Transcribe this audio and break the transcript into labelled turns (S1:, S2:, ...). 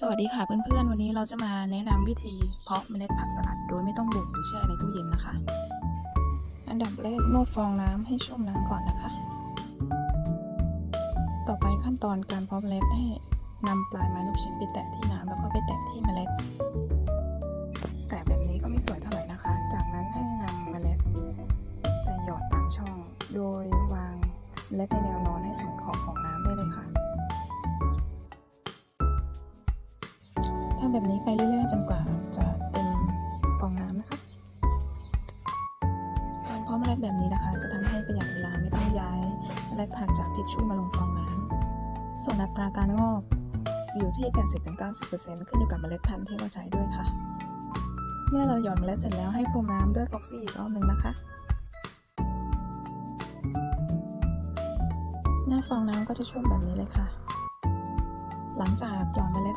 S1: สวัสดีค่ะเพื่อนๆ วันนี้เราจะมาแนะนำวิธีเพาะเมล็ดผักสลัด โดยไม่ต้องบ่มหรือแช่ในตู้เย็นนะคะ อันดับแรกนวดฟองน้ำให้ชุ่มน้ำก่อนนะคะ ต่อไปขั้นตอนการเพาะเมล็ดให้นำปลายไม้ลูกชิ้นไปแตะที่น้ำแล้วก็ไปแตะที่เมล็ด แต่แบบนี้ก็ไม่สวยเท่าไหร่นะคะ จากนั้นให้นำเมล็ดไปหยอดตามช่อง โดยวางเมล็ดในแนวนอนให้สุดขอบฟองำแบบนี้ไปเรื่อยๆจนกว่าจะเต็มฟองน้ำนะคะ การเพาะเมล็ดแบบนี้นะคะ จะทำให้ประหยัดเวลาไม่ต้องย้ายเมล็ดผักจากทิชชู่มาลงฟองน้ำส่วนอัตราการงอกอยู่ที่ 80-90%ขึ้นอยู่กับเมล็ดพันธุ์ที่เราใช้ด้วยค่ะ เมื่อเราหย่อนเมล็ดเสร็จแล้วให้พรมน้ำด้วยฟอกซี่อีกรอบหนึ่งนะคะ หน้าฟองน้ำก็จะชุ่มแบบนี้เลยค่ะ หลังจากหย่อนเมล็ด